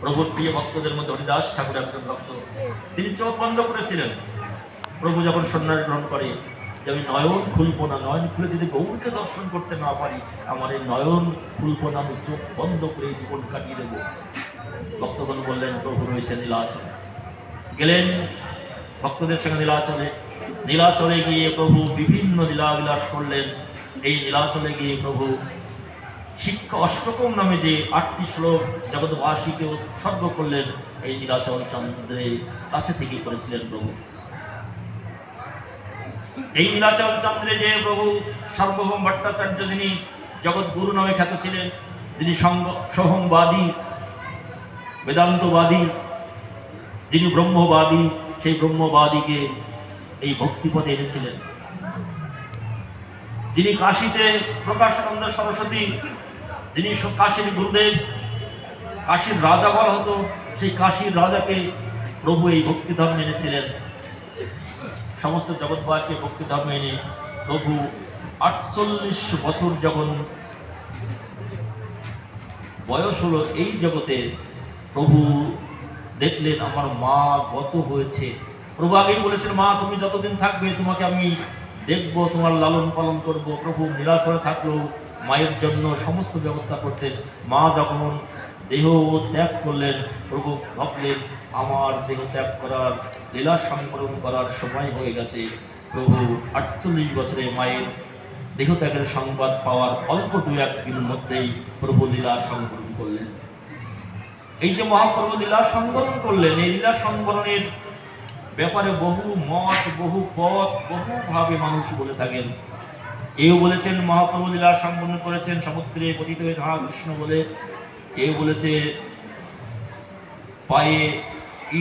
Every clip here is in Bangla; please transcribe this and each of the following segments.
প্রভুর প্রিয় ভক্তদের মধ্যে হরিদাস ঠাকুর একজন ভক্ত। তিনি চোখ বন্ধ করেছিলেন। প্রভু যখন সন্ন্যাস গ্রহণ করে যে আমি নয়ন খুলবো না নয়ন খুলে যদি গৌরকে দর্শন করতে না পারি আমার এই নয়ন খুলবো না আমি চোখ বন্ধ করে জীবন কাটিয়ে দেবো। ভক্তগণ বললেন প্রভু রয়েছে নীলাচলে। গেলেন। ভক্তদের সঙ্গে নীলাচলে। নীলাচলে গিয়ে প্রভু বিভিন্ন লীলাবিলাস করলেন। এই নীলাচলে গিয়ে প্রভু শিক্ষা অষ্টকম নামে যে আটটি শ্লোক জগৎবাসীকে উৎসর্গ করলেন এই নীলাচল চন্দ্রের কাছে থেকে করেছিলেন প্রভু। এই নীলাচল চন্দ্রে যে প্রভু সর্বভৌম ভট্টাচার্য যিনি জগৎগুরু নামে খ্যাত ছিলেন, যিনি সঙ্গ সহমবাদী বেদান্তবাদী, যিনি ব্রহ্মবাদী, সেই ব্রহ্মবাদীকে এই ভক্তিপথে এনেছিলেন। যিনি কাশীতে প্রকাশানন্দ সরস্বতী যিনি কাশীর গুরুদেব, কাশীর রাজা বলা হতো, সেই কাশীর রাজাকে প্রভু এই ভক্তি ধর্ম এনেছিলেন। সমস্ত জগৎবাসকে ভক্তি ধর্ম এনে প্রভু আটচল্লিশ বছর যখন বয়স হলো এই জগতে, প্রভু দেখলেন, আমার মা গত হয়েছে। প্রভু আগেই বলেছেন, মা, তুমি যতদিন থাকবে, তোমাকে আমি দেখব, তোমার লালন পালন করব। প্রভু নিরাশ হয়ে থাকলেও মায়ের জন্য সমস্ত ব্যবস্থা করতেন। মা যখন দেহ ত্যাগ করলেন, প্রভু ভাবলেন, আমার দেহ ত্যাগ করার লীলা সংকলন করার সময় হয়ে গেছে। প্রভু আটচল্লিশ বছরে মায়ের দেহত্যাগের সংবাদ পাওয়ার অল্প দু এক দিনের মধ্যেই প্রভু লীলা সংকলন করলেন। এই যে মহাপ্রভু লীলা সংবরণ করলেন, এই লীলা সংবরণের ব্যাপারে বহু মত, বহু পথ বহুভাবে মানুষ বলে থাকেন। কেউ বলেছেন মহাপ্রভু লীলা সংবরণ করেছেন, সমুদ্রে পতিত হয়ে যাহা কৃষ্ণ বলে। কেউ বলেছে, পায়ে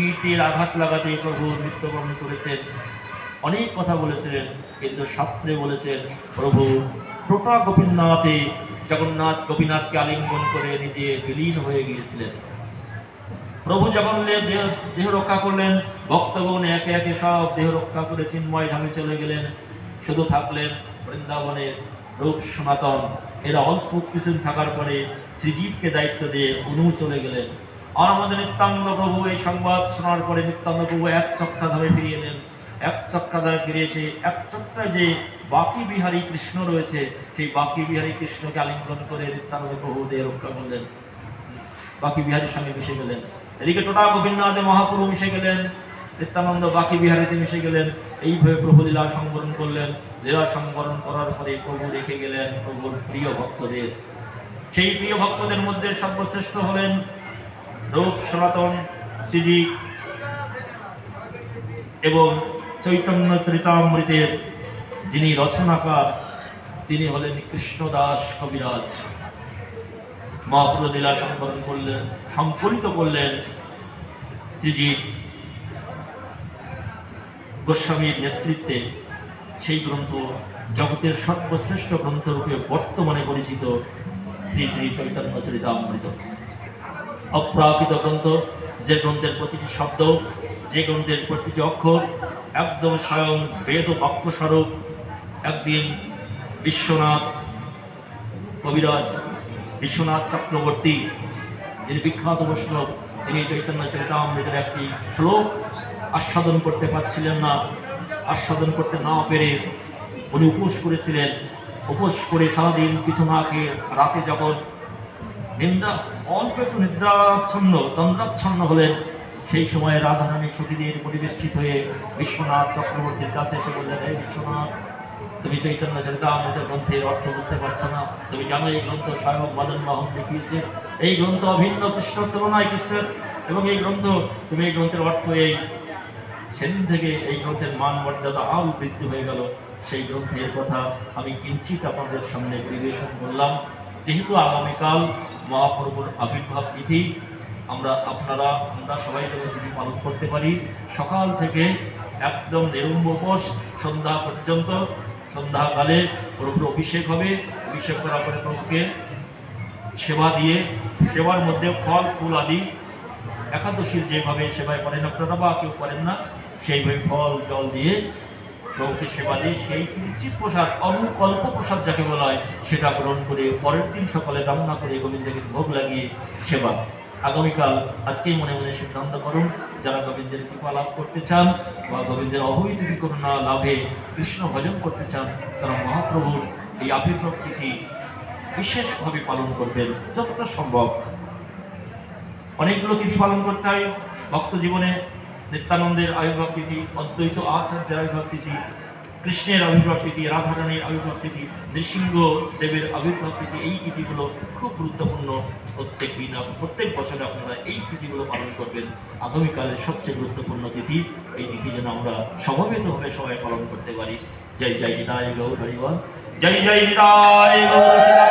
ইটের আঘাত লাগাতে প্রভু মৃত্যুবরণ করেছেন। অনেক কথা বলেছিলেন, কিন্তু শাস্ত্রে বলেছেন, প্রভু টোটা গোপীনাথে, জগন্নাথ গোপীনাথকে আলিঙ্গন করে নিজে বিলীন হয়ে গিয়েছিলেন। প্রভু যখন দেহ দেহ রক্ষা করলেন, ভক্তগণ একে একে সব দেহ রক্ষা করে চিন্ময় ধামে চলে গেলেন। শুধু থাকলেন বৃন্দাবনে রূপ সনাতন। এরা অল্প কিছুদিন থাকার পরে শ্রীজীবকে দায়িত্ব দিয়ে অনু চলে গেলেন। আর আমাদের নিত্যানন্দ প্রভু এই সংবাদ শোনার পরে নিত্যানন্দ প্রভু এক চক্কা ধরে ফিরে এলেন। এক চক্কা ধরে ফিরে এসে এক চক্রায় যে বাকি বিহারী কৃষ্ণ রয়েছে, সেই বাকি বিহারী কৃষ্ণকে আলিঙ্গন করে নিত্যানন্দ প্রভু দেহ রক্ষা করলেন। বাকি বিহারীর সঙ্গে মিশে গেলেন। এদিকে টোটা গোবিন্দনাথে মহাপ্রভু মিশে গেলেন। নিত্যানন্দ বাকি বিহারীতে মিশে গেলেন, এইভাবে প্রভু লীলা সংবরণ করলেন। লীলা সংবরণ করার পরে প্রভু রেখে গেলেন প্রভুর প্রিয় ভক্তদের। সেই প্রিয় ভক্তদের মধ্যে সর্বশ্রেষ্ঠ হলেন রূপ সনাতন শ্রীজি এবং চৈতন্য চরিতামৃতের যিনি রচনাকার, তিনি হলেন কৃষ্ণদাস কবিরাজ। মহাপ্রভু লীলা সংকলন করলেন, সংকলিত করলেন শ্রীজি গোস্বামীর নেতৃত্বে সেই গ্রন্থ জগতের সর্বশ্রেষ্ঠ গ্রন্থ রূপে বর্তমানে পরিচিত শ্রী শ্রী চৈতন্য চরিতামৃত। অপ্রাকৃত গ্রন্থ, যে গ্রন্থের প্রতিটি শব্দ, যে গ্রন্থের প্রতিটি অক্ষর একদম স্বয়ং বেদ ও বাক্য স্বরূপ একদিন বিশ্বনাথ কবিরাজ বিশ্বনাথ চক্রবর্তী, যিনি বিখ্যাত বৈষ্ণব, তিনি চৈতন্য চরিতামৃতের একটি শ্লোক আস্বাদন করতে পারছিলেন না। আস্বাদন করতে না পেরে উনি উপোস করেছিলেন। উপোস করে সারাদিন কিছু না খেয়ে রাতে যখন নিন্দা, অল্প একটু নিদ্রাচ্ছন্ন, তন্দ্রাচ্ছন্ন হলেন। সেই সময় রাধারানী সখীদের পরিবেষ্টিত হয়ে বিশ্বনাথ চক্রবর্তীর কাছে এসে বললেন এই বিশ্বনাথ, তুমি চৈতন্য চরিতামৃতের গ্রন্থের অর্থ বুঝতে পারছ না। তুমি জানো এই গ্রন্থ স্বয়ং মদন মোহন দেখিয়েছে। এই গ্রন্থ অভিন্ন কৃষ্ণর তুলনায় কৃষ্ণের এবং এই গ্রন্থ, তুমি এই গ্রন্থের অর্থ এই সেদিন থেকে এই গ্রন্থের মান মর্যাদা আরও বৃদ্ধি হয়ে গেল। সেই গ্রন্থের কথা আমি কিঞ্চিত আপনাদের সামনে পরিবেশন করলাম। যেহেতু আগামীকাল মহাপ্রভুর আবির্ভাব তিথি, আমরা আপনারা, আমরা সবাই যেন তিনি পালন করতে পারি। সকাল থেকে একদম নিরম্ব উপোস, সন্ধ্যা পর্যন্ত, সন্ধ্যাকালে প্রভুর অভিষেক হবে। অভিষেক করার পরে প্রভুকে সেবা দিয়ে, সেবার মধ্যে ফল, ফুল আদি, একাদশীর যেভাবে সেবায় করেন, আপনারা বা কেউ করেন না। সেইভাবে ফল, জল দিয়ে প্রভুকে সেবা দিয়ে সেই কিঞ্চিত প্রসাদ, অনুকল্প প্রসাদ যাকে বলা হয়, সেটা গ্রহণ করে পরের দিন সকালে রান্না করে গোবিন্দকে ভোগ লাগিয়ে সেবা। আগামীকাল আজকেই মনে মনে সিদ্ধান্ত করুন, যারা গোবিন্দের কৃপা লাভ করতে চান বা গোবিন্দের অবৈতনিক করুণা লাভে কৃষ্ণ ভজন করতে চান, তারা মহাপ্রভুর এই আবির্ভাব বিশেষভাবে পালন করবেন যতটা সম্ভব। অনেকগুলো তিথি পালন করতে হয় ভক্ত জীবনে। নিত্যানন্দের আবির্ভাব তিথি অদ্বৈত আচার্যের আবির্ভাব তিথি কৃষ্ণের আবির্ভাব তিথি রাধারানীর আবির্ভাব তিথি নৃসিংহ দেবের আবির্ভাব তিথি এই তিথিগুলো খুব গুরুত্বপূর্ণ প্রত্যেক দিন প্রত্যেক বছরে আপনারা এই তিথিগুলো পালন করবেন। আগামীকালের সবচেয়ে গুরুত্বপূর্ণ তিথি, এই তিথি যেন আমরা সমবেতভাবে সবাই পালন করতে পারি। জয় জয় নিতাই গৌর হরিবল জয় জয় নিতাই গৌর